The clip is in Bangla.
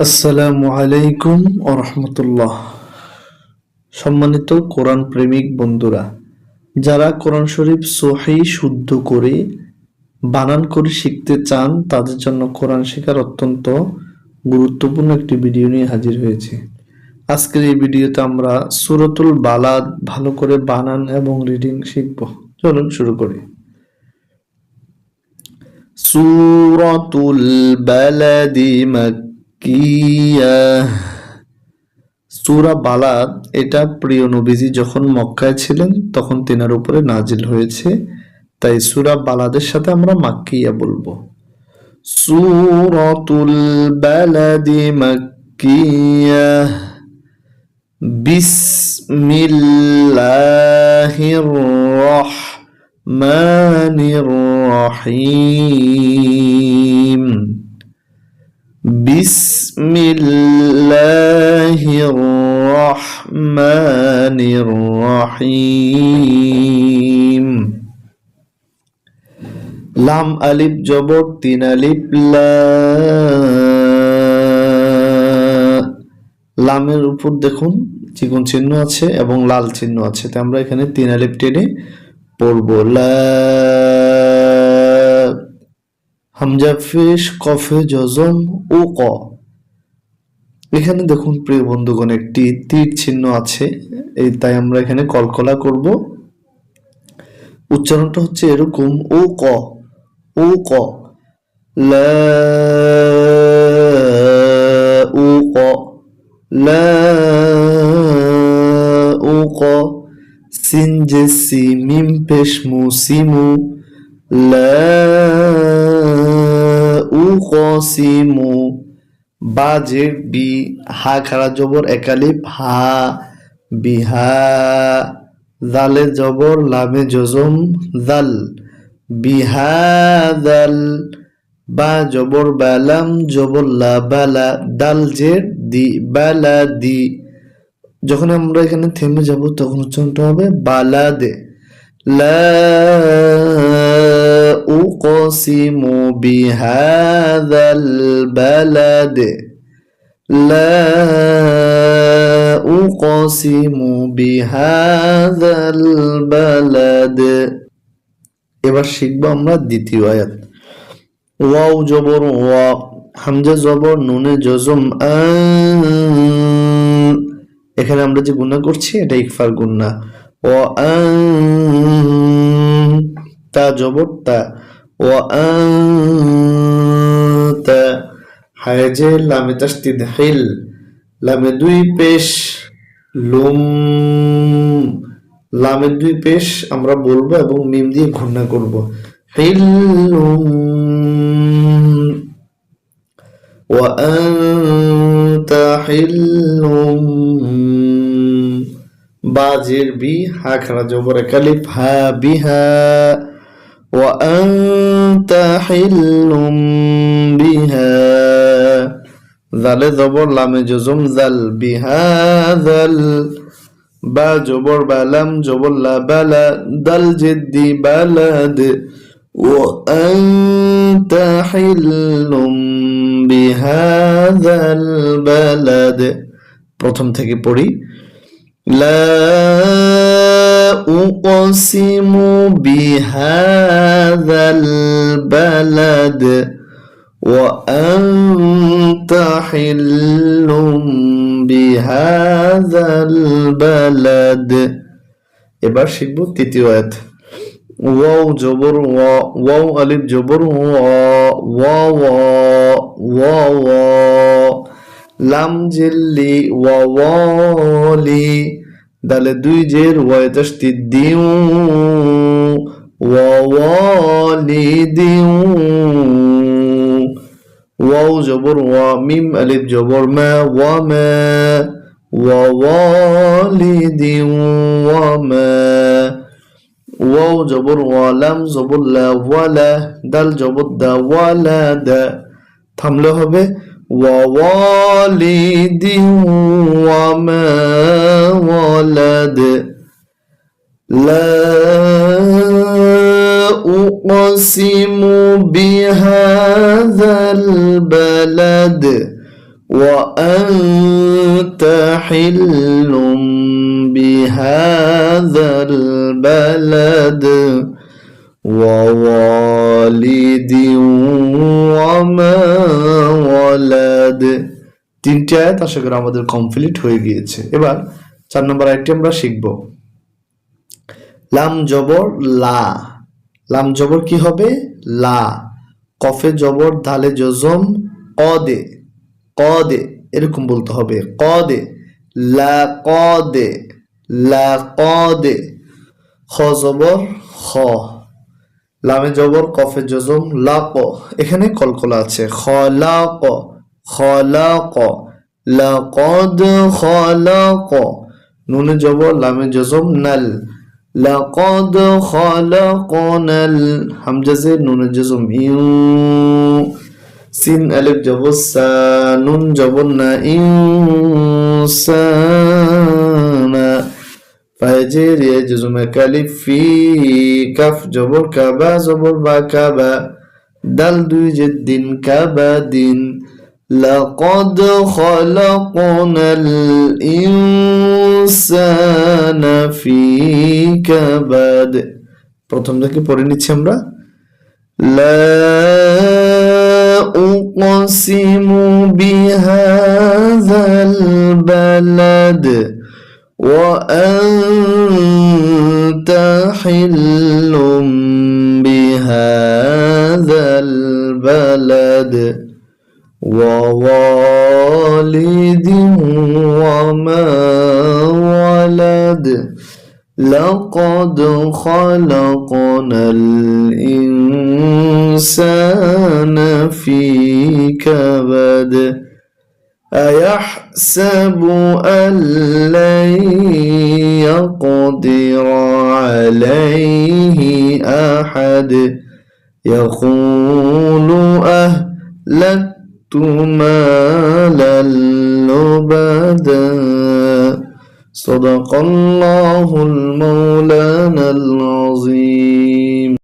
আসসালামু আলাইকুম রহমতুল্লাহ। সম্মানিত কোরআন প্রেমিক বন্ধুরা, যারা কোরআন শরীফ সহি, শুদ্ধ করে, বানান করে শিখতে চান, তাদের জন্য কোরআন শেখার অত্যন্ত গুরুত্বপূর্ণ একটি ভিডিও নিয়ে হাজির হয়েছে। আজকের এই ভিডিওতে আমরা সুরতুল বালাদ ভালো করে বানান এবং রিডিং শিখব। চলুন শুরু করি। সুরতুল বালাদি মাক্কিয়া সুরা বালাদ, এটা প্রিয় নবীজি যখন মক্কায় ছিলেন, তখন তেনার উপরে নাজিল হয়েছে। তাই সুরা বালাদের সাথে আমরা মাক্কিয়া বলব। সুরতুল বালাদি মাক্কিয়া। বিসমিল্লাহির রহমানির রহিম। بسم الله الرحمن الرحيم লাম আলিফ জবর তিন আলিফ লা লামের উপর দেখুন চিকন চিহ্ন আছে এবং লাল চিহ্ন আছে তো আমরা এখানে তিন আলিফ টেনে পড়বো লা হামজা ফেশ, কফে, জজম ও ক এখানে দেখুন প্রিয় বন্ধুগণ, একটি তীর চিহ্ন আছে। এই তাই আমরা এখানে কলকলা করব। উচ্চারণটা হচ্ছে এরকম ও ক ও ক লা ও ক লা ও ক সিন জে সি, মিম পেশ মু সিমু লা উকসিমু বা জের বি হা খাড়া জবর একালিপ হা বিহা জালে জবর লামে জজম জাল বিহাদাল বা জবর বালাম জবর লা বালা দাল জের দি বালা দি যখন আমরা এখানে থেমে যাব, তখন উচ্চারণটা হবে বালাদে। لا أقسم بهذا البلد لا أقسم بهذا البلد এবার শিখবো আমরা দ্বিতীয় আয়াত ওয়াও জবর ওয়া হামজা জবর নুনে জজম আ এখানে আমরা যে গুণা করছি এটা ইকফার গুণা ও তা জবর তা ও তা হায়জে লামে তাসদিদ হিল লামে দুই পেশ লুম লামে দুই পেশ আমরা বলবো এবং মিম দিয়ে ঘূর্ণা করব হিল্লুম وأنت حل বাজের বি হা খানা জবর কালিফ হা বিহা وأنت حل بها জালে জবর লামে জজম জাল বিহাজাল বা জবর বালাম জবর লা বালা দাল জেদ্দি বালাদ وأنت حل بهذا البلد প্রথম থেকে পড়ি لا أقسم بهذا البلد وأنت حل بهذا البلد এবার শিখব তৃতীয় আয়াত ওয়াও জবর ওয়া ওয়াও আলিফ জবর ওয়া ওয়া ওয়া ওয়া লাম জেল্লি ওয়া ওয়ালি দালে দুই জের ওয়াই তাসতি দিউ। ওয়া ওয়ালি দিউ। ওয়াও জবর ওয়া মিম আলিফ জবর মা, ওয়া মা। ওয়া ওয়া মা। ওয়াও জবর ওয়া লাম জবর লা ওয়ালা দাল জবর দা ওয়ালা দা। থামলে হবে ووالد وما ولد. لا أقسم بهذا البلد وأنت حل بهذا البلد. ووالد وما ولد তিনটি আয়াত আশা করি আমাদের কমপ্লিট হয়ে গিয়েছে এবার চার নম্বর আয়াতটি আমরা শিখব লাম জবর লা লাম জবর কি হবে লা কফে জবর দালে জজম কদে কদে এরকম বলতে হবে কদে লা কদে লা কদে খ জবর খ লামে জবর, কফে জজম লাক এখানে কলকলা আছে। খলাক খলাক লাকদ খলাক নুনে জবর, লামে জজম, নাল। লাকদ খলাকনাল হামজাজে নুনে জজম, ইউ। সিন, আলিফ জবর, সা। নুন জবর, না ইনসানা ফাজের জজম কালিফ, ফি। কাফ জবর কাবা জবর বা কাবা দাল দুই জেদ্দিন কাবা দিন لقد خلقنا الإنسان في كبد প্রথম থেকে পড়ে নিচ্ছি আমরা لا أقسم بهذا البلد وأنت حل بهذا البلد ووالد وما ولد. لقد خلقنا الإنسان في أيحسب أن لن يقدر عليه أحد؟ يقول أهلكت مالا لبدا. صدق الله المولانا العظيم.